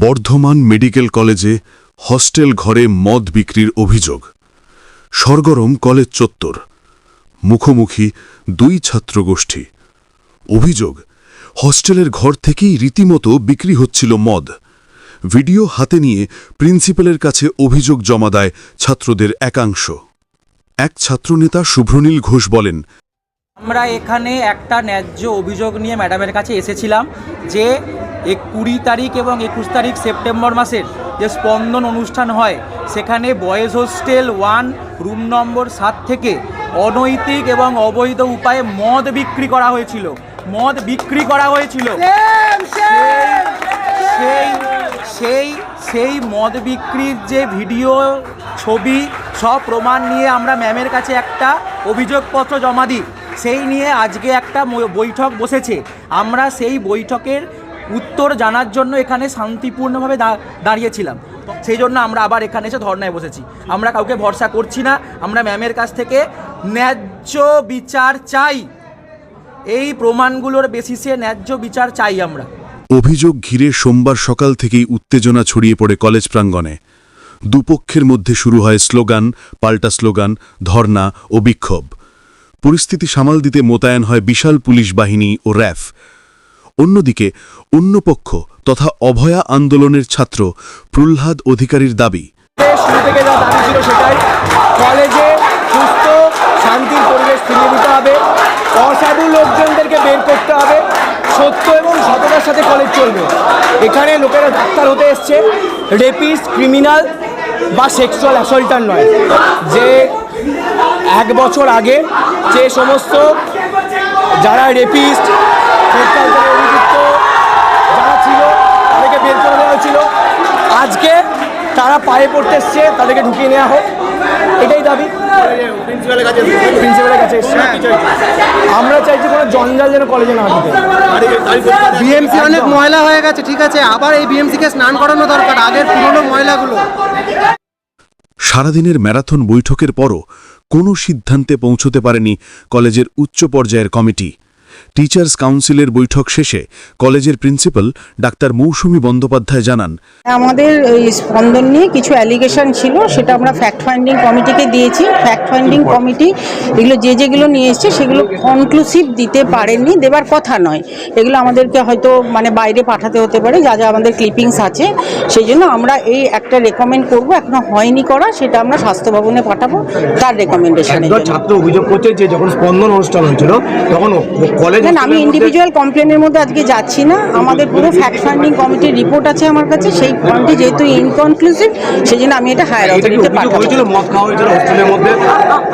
Bardhaman medical কলেজে hostel ঘরে মদ বিক্রির অভিযোগ। সরগরম কলেজ চত্বর। মুখোমুখি দুই ছাত্রগোষ্ঠী। অভিযোগ, হস্টেলের ঘর থেকেই রীতিমতো বিক্রি হচ্ছিল মদ। ভিডিও হাতে নিয়ে প্রিন্সিপালের কাছে অভিযোগ জমা দেয় ছাত্রদের একাংশ। এক ছাত্রনেতা শুভ্রনীল ঘোষ বলেন আমরা এখানে একটা ন্যায্য অভিযোগ নিয়ে ম্যাডামের কাছে এসেছিলাম যে এক কুড়ি তারিখ এবং একুশ তারিখ সেপ্টেম্বর মাসের যে স্পন্দন অনুষ্ঠান হয় সেখানে boys hostel one room number সাত থেকে অনৈতিক এবং অবৈধ উপায়ে মদ বিক্রি করা হয়েছিল। মদ বিক্রি করা হয়েছিল। সেই- সেই সেই সেই মদ বিক্রির যে ভিডিও ছবি সব প্রমাণ নিয়ে আমরা ম্যামের কাছে একটা অভিযোগপত্র জমা দিই। সেই নিয়ে আজকে একটা বৈঠক বসেছে। আমরা সেই বৈঠকের উত্তর জানার জন্য এখানে শান্তিপূর্ণভাবে দাঁড়িয়েছিলাম। সেই জন্য আমরা আবার এখানে এসে ধর্নায় বসেছি। আমরা কাউকে ভরসা করছি না। আমরা ম্যামের কাছ থেকে ন্যায্য বিচার চাই। এই প্রমাণগুলোর বেসিসে ন্যায্য বিচার চাই আমরা। অভিযোগ ঘিরে সোমবার সকাল থেকেই উত্তেজনা ছড়িয়ে পড়ে কলেজ প্রাঙ্গণে। দুপক্ষের মধ্যে শুরু হয় স্লোগান, পাল্টা স্লোগান ধর্না ও বিক্ষোভ। পরিস্থিতি সামাল দিতে মোতায়েন হয় বিশাল পুলিশ বাহিনী ও র্যাফ। অন্যদিকে, অন্য পক্ষ তথা অভয়া আন্দোলনের ছাত্র প্রহ্লাদ অধিকারীর দাবি। কলেজে সুস্থ, শান্তির পরিবেশ দিতে হবে, অসাধু লোকজনদেরকে বের করতে হবে, সত্য এবং সততার সাথে কলেজ চলবে। এখানে লোকেরা ডাক্তার হতে এসছে রেপিস্ট ক্রিমিনাল বা সেক্সুয়াল অ্যাসল্টার নয়। যে এক বছর আগে যে সমস্ত যারা রেপিস্ট অভিযুক্ত যারা ছিল তাদেরকে বের করে দেওয়া হয়েছিল। আজকে তারা পায়ে পড়তে এসছে তাদেরকে ঢুকিয়ে নেওয়া হোক। এটাই দাবি। প্রিন্সিপালের কাছে এসছে। আমরা চাইছি কোনো জঞ্জাল যেন কলেজে না ঢুকে। বিএমসি অনেক ময়লা হয়ে গেছে ঠিক আছে? আবার এই বিএমসিকে স্নান করানো দরকার আগের পুরনো ময়লাগুলো। সারাদিনের ম্যারাথন বৈঠকের পরও কোনো সিদ্ধান্তে পৌঁছতে পারেনি কলেজের উচ্চ পর্যায়ের কমিটি। টিচার্স কাউন্সিলের বৈঠক শেষে কলেজের প্রিন্সিপাল ডাক্তার মৌসুমী বন্দ্যোপাধ্যায় জানান আমাদের এই স্পন্দন নিয়ে কিছু অ্যালিগেশন ছিল সেটা আমরা ফ্যাক্ট ফাইন্ডিং কমিটিকে দিয়েছি। ফ্যাক্ট ফাইন্ডিং কমিটি এগুলো যে যেগুলো নিয়ে এসছে সেগুলো কনক্লুসিভ দিতে পারেননি দেবার কথা নয়। এগুলো আমাদেরকে হয়তো মানে বাইরে পাঠাতে হতে পারে যা যা আমাদের ক্লিপিংস আছে। সেই জন্য আমরা এই একটা রেকমেন্ড করব এখনও হয়নি করা সেটা আমরা স্বাস্থ্য ভবনে পাঠাবো তার রেকমেন্ডেশন ছাত্র অভিযোগ করছে যে যখন স্পন্দন অনুষ্ঠান হয়েছিল তখন না, আমি ইন্ডিভিজুয়াল কমপ্লেনের মধ্যে আজকে যাচ্ছি না। আমাদের পুরো ফ্যাক্ট ফাইন্ডিং কমিটির রিপোর্ট আছে আমার কাছে। সেই পয়েন্টটি যেহেতু ইনকনক্লুসিভ সেই জন্য আমি এটা হায়ার অথরিটিতে পাঠাবো।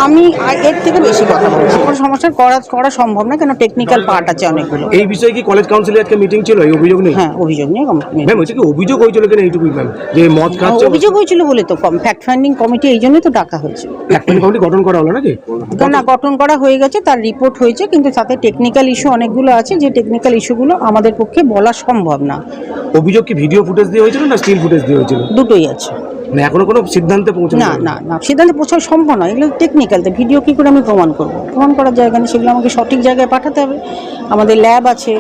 আমি এর থেকে বেশি কথা বলছি। কোনো সমস্যা করা করা সম্ভব না কেন টেকনিক্যাল পার্ট আছে অনেকগুলো। এই বিষয়ে কি কলেজ কাউন্সিলের আজকে মিটিং ছিল? এই অভিযোগ নেই হ্যাঁ অভিযোগ নিয়ে ম্যাম হচ্ছে কি অভিযোগ হয়েছিল কিনা এইটুকুই ম্যাম যে মদ খাচ্ছে অভিযোগ হয়েছিল বলে তো ফ্যাক্ট ফাইন্ডিং কমিটি এই জন্যই তো ডাকা হয়েছে। একটা কমিটি গঠন করা হলো নাকি? না গঠন করা হয়ে গেছে তার রিপোর্ট হয়েছে কিন্তু সাথে টেকনিক্যাল ইস্যু অনেকগুলো আছে যে টেকনিক্যাল ইস্যুগুলো আমাদের পক্ষে বলা সম্ভব না। অভিযোগ কি ভিডিও ফুটেজ দিয়ে হয়েছিল না স্টিল ফুটেজ দিয়ে হয়েছিল? দুটোই আছে। মানে এখনও কোনো সিদ্ধান্তে পৌঁছানো না না না সিদ্ধান্তে পৌঁছানো সম্ভব নয়। এগুলো টেকনিক্যাল তো ভিডিও কী করে আমি প্রমাণ করব? প্রমাণ করার জায়গা নেই সেগুলো আমাকে সঠিক জায়গায় পাঠাতে হবে। আমাদের ল্যাব আছে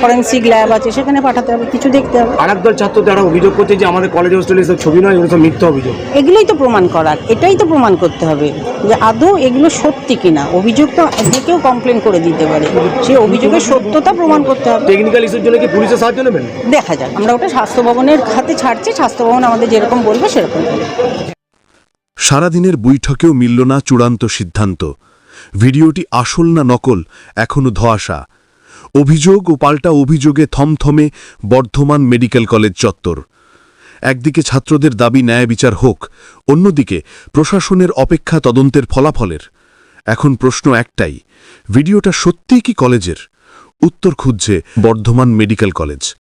ফরেন্সিক ল্যাব আছে সেখানে পাঠাতে হবে কিছু দেখতে হবে। আর একদল ছাত্র তারা অভিযোগ করছে যে আমাদের কলেজ হোস্টেলে সব ছবি নয় এগুলো সব মিথ্যা অভিযোগ। এগুলোই তো প্রমাণ করার এটাই তো প্রমাণ করতে হবে যে আদৌ এগুলো সত্যি কিনা। অভিযোগ তো যে কেউ কমপ্লেন করে দিতে পারে। সেই অভিযোগের সত্যতা প্রমাণ করতে হবে। টেকনিক্যাল ইস্যুর জন্য কি পুলিশের সাহায্য নেবেন? দেখা যাক আমরা ওটা স্বাস্থ্য ভবনের হাতে ছাড়ছি স্বাস্থ্য ভবন আমাদের যেরকম বলবে সেরকম সারাদিনের বৈঠকেও মিলল না চূড়ান্ত সিদ্ধান্ত। ভিডিওটি আসল না নকল এখনও ধোয়াশা। অভিযোগ ও পাল্টা অভিযোগে থমথমে বর্ধমান মেডিকেল কলেজ চত্বর। একদিকে ছাত্রদের দাবি ন্যায় বিচার হোক, অন্যদিকে প্রশাসনের অপেক্ষা তদন্তের ফলাফলের। এখন প্রশ্ন একটাই, ভিডিওটা সত্যিই কি কলেজের? উত্তর খুঁজছে বর্ধমান মেডিকেল কলেজ।